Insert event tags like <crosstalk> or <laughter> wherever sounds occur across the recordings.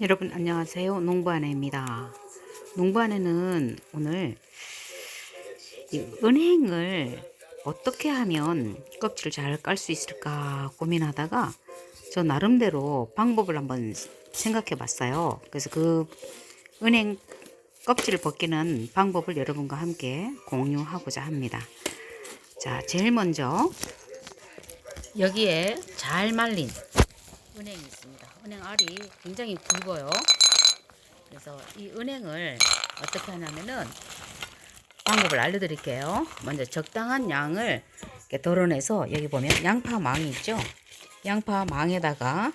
여러분 안녕하세요. 농부아내입니다. 농부아내는 오늘 이 은행을 어떻게 하면 껍질을 잘 깔 수 있을까 고민하다가 저 나름대로 방법을 한번 생각해 봤어요. 그래서 그 은행 껍질을 벗기는 방법을 여러분과 함께 공유하고자 합니다. 자, 제일 먼저 여기에 잘 말린 은행이 있습니다. 은행 알이 굉장히 굵어요. 그래서 이 은행을 어떻게 하냐면은 방법을 알려드릴게요. 먼저 적당한 양을 이렇게 덜어내서 여기 보면 양파 망이 있죠. 양파 망에다가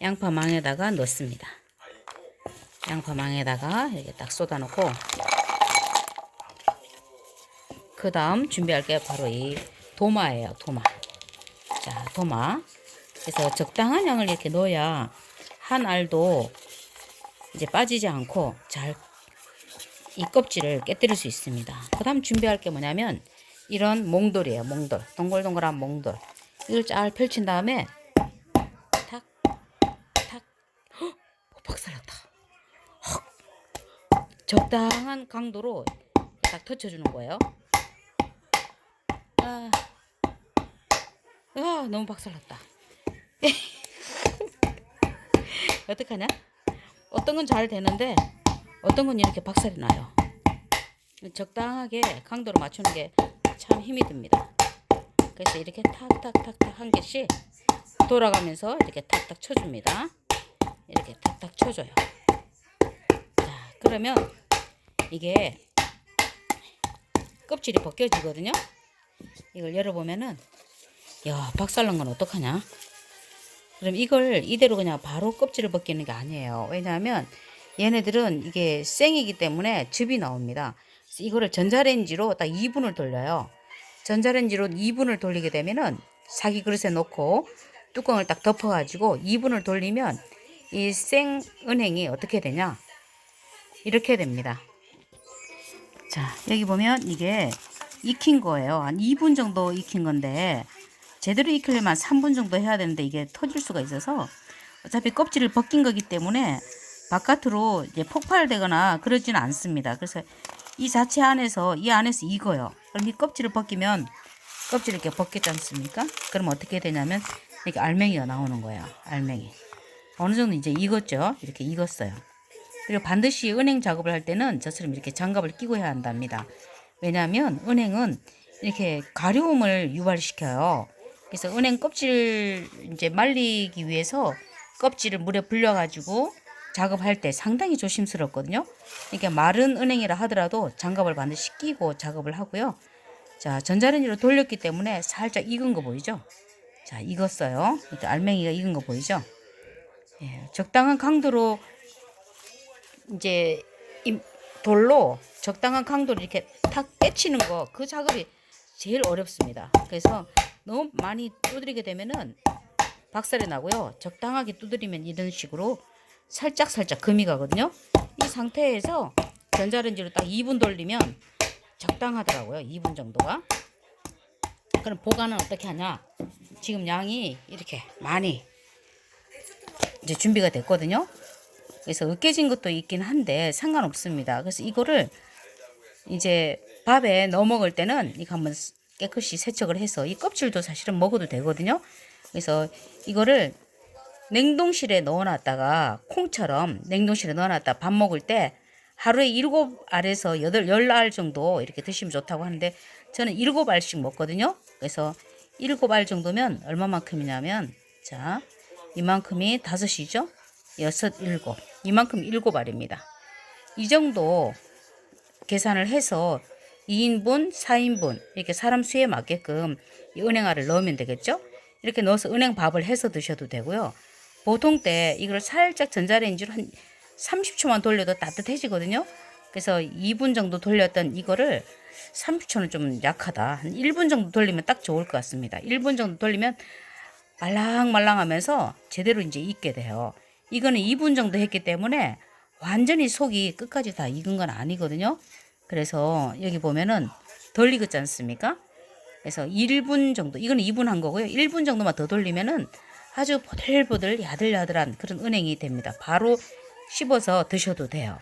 양파 망에다가 넣습니다. 양파 망에다가 이렇게 딱 쏟아놓고 그 다음 준비할 게 바로 이 도마예요. 도마. 자, 도마. 그래서 적당한 양을 이렇게 넣어야 한 알도 이제 빠지지 않고 잘 이 껍질을 깨뜨릴 수 있습니다. 그 다음 준비할 게 뭐냐면 이런 몽돌이에요. 몽돌. 동글동글한 몽돌. 이걸 잘 펼친 다음에 탁, 탁. 헉! 박살났다. 헉! 적당한 강도로 딱 터쳐주는 거예요. 아, 아 너무 박살났다. <laughs> 어떡하냐? 어떤 건 잘 되는데 어떤 건 이렇게 박살이 나요. 적당하게 강도로 맞추는 게 참 힘이 듭니다. 그래서 이렇게 탁탁탁탁 한 개씩 돌아가면서 이렇게 탁탁 쳐줍니다. 이렇게 탁탁 쳐줘요. 자, 그러면 이게 껍질이 벗겨지거든요. 이걸 열어보면은 야 박살난 건 어떡하냐? 그럼 이걸 이대로 그냥 바로 껍질을 벗기는 게 아니에요. 왜냐하면 얘네들은 이게 생이기 때문에 즙이 나옵니다. 이거를 전자레인지로 딱 2분을 돌려요. 전자레인지로 2분을 돌리게 되면은 사기 그릇에 넣고 뚜껑을 딱 덮어가지고 2분을 돌리면 이 생 은행이 어떻게 되냐? 이렇게 됩니다. 자, 여기 보면 이게 익힌 거예요. 한 2분 정도 익힌 건데 제대로 익히려면 3분 정도 해야 되는데 이게 터질 수가 있어서 어차피 껍질을 벗긴 거기 때문에 바깥으로 이제 폭발되거나 그러지는 않습니다. 그래서 이 자체 안에서 이 안에서 익어요. 그럼 이 껍질을 벗기면 껍질을 이렇게 벗겼지 않습니까? 그럼 어떻게 되냐면 이렇게 알맹이가 나오는 거예요. 알맹이. 어느 정도 이제 익었죠. 이렇게 익었어요. 그리고 반드시 은행 작업을 할 때는 저처럼 이렇게 장갑을 끼고 해야 한답니다. 왜냐하면 은행은 이렇게 가려움을 유발시켜요. 그래서 은행 껍질 이제 말리기 위해서 껍질을 물에 불려가지고 작업할 때 상당히 조심스럽거든요. 그러니까 마른 은행이라 하더라도 장갑을 반드시 끼고 작업을 하고요. 자, 전자레인지로 돌렸기 때문에 살짝 익은 거 보이죠? 자, 익었어요. 알맹이가 익은 거 보이죠? 예, 적당한 강도로 이제 이 돌로 적당한 강도로 이렇게 탁 떼치는 거 그 작업이 제일 어렵습니다. 그래서 너무 많이 두드리게 되면은 박살이 나고요. 적당하게 두드리면 이런 식으로 살짝 살짝 금이 가거든요. 이 상태에서 전자레인지로 딱 2분 돌리면 적당하더라고요. 2분 정도가. 그럼 보관은 어떻게 하냐? 지금 양이 이렇게 많이 이제 준비가 됐거든요. 그래서 으깨진 것도 있긴 한데 상관없습니다. 그래서 이거를 이제 밥에 넣어 먹을 때는 이거 한번 깨끗이 세척을 해서 이 껍질도 사실은 먹어도 되거든요. 그래서 이거를 냉동실에 넣어놨다가 콩처럼 냉동실에 넣어놨다 밥 먹을 때 하루에 일곱 알에서 여덟 열 알 정도 이렇게 드시면 좋다고 하는데 저는 일곱 알씩 먹거든요. 그래서 일곱 알 정도면 얼마만큼이냐면 자 이만큼이 다섯이죠. 여섯 일곱 이만큼 일곱 알입니다. 이 정도 계산을 해서 2인분, 4인분 이렇게 사람 수에 맞게끔 이 은행알을 넣으면 되겠죠? 이렇게 넣어서 은행 밥을 해서 드셔도 되고요. 보통 때 이걸 살짝 전자레인지로 한 30초만 돌려도 따뜻해지거든요. 그래서 2분 정도 돌렸던 이거를 30초는 좀 약하다. 한 1분 정도 돌리면 딱 좋을 것 같습니다. 1분 정도 돌리면 말랑말랑 하면서 제대로 이제 익게 돼요. 이거는 2분 정도 했기 때문에 완전히 속이 끝까지 다 익은 건 아니거든요. 그래서 여기 보면은 덜 익었지 않습니까? 그래서 1분 정도, 이거는 2분 한 거고요. 1분 정도만 더 돌리면은 아주 보들보들 야들야들한 그런 은행이 됩니다. 바로 씹어서 드셔도 돼요.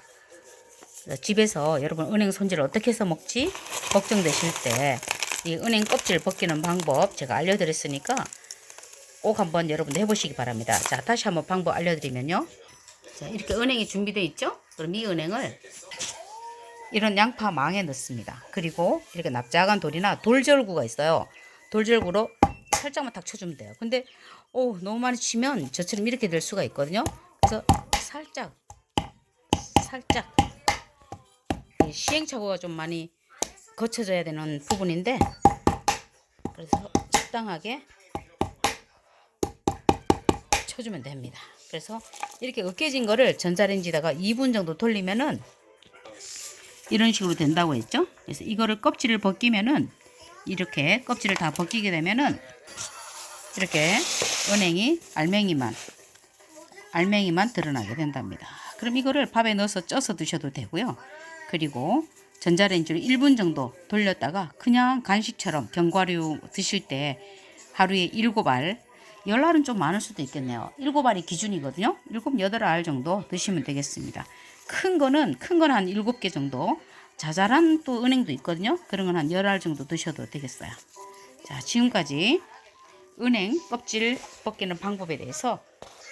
집에서 여러분 은행 손질 어떻게 해서 먹지? 걱정되실 때 이 은행 껍질 벗기는 방법 제가 알려드렸으니까 꼭 한번 여러분도 해보시기 바랍니다. 자, 다시 한번 방법 알려드리면요. 자, 이렇게 은행이 준비되어 있죠? 그럼 이 은행을 이런 양파 망에 넣습니다. 그리고 이렇게 납작한 돌이나 돌절구가 있어요. 돌절구로 살짝만 탁 쳐주면 돼요. 근데 오 너무 많이 치면 저처럼 이렇게 될 수가 있거든요. 그래서 살짝 살짝 이 시행착오가 좀 많이 거쳐져야 되는 부분인데 그래서 적당하게 쳐주면 됩니다. 그래서 이렇게 으깨진 거를 전자레인지다가 2분 정도 돌리면은 이런 식으로 된다고 했죠? 그래서 이거를 껍질을 벗기면은 이렇게 껍질을 다 벗기게 되면은 이렇게 은행이 알맹이만 알맹이만 드러나게 된답니다. 그럼 이거를 밥에 넣어서 쪄서 드셔도 되고요. 그리고 전자레인지로 1분 정도 돌렸다가 그냥 간식처럼 견과류 드실 때 하루에 7알, 10알은 좀 많을 수도 있겠네요. 7알이 기준이거든요. 7, 8알 정도 드시면 되겠습니다. 큰 거는 큰 건한 7개 정도. 자잘한 또 은행도 있거든요. 그런 건한 10알 정도 드셔도 되겠어요. 자, 지금까지 은행 껍질 벗기는 방법에 대해서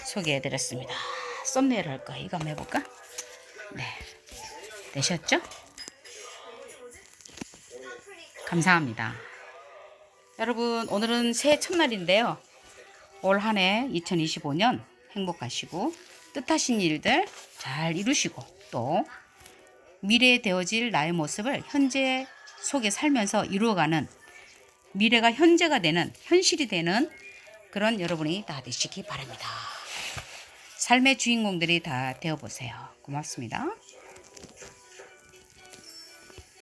소개해 드렸습니다. 썸네일 할까? 이거 한번 해볼까? 네. 되셨죠? 감사합니다. 여러분, 오늘은 새해 첫날인데요. 올 한 해 2025년 행복하시고 뜻하신 일들 잘 이루시고 또 미래에 되어질 나의 모습을 현재 속에 살면서 이루어가는 미래가 현재가 되는 현실이 되는 그런 여러분이 다 되시기 바랍니다. 삶의 주인공들이 다 되어 보세요. 고맙습니다.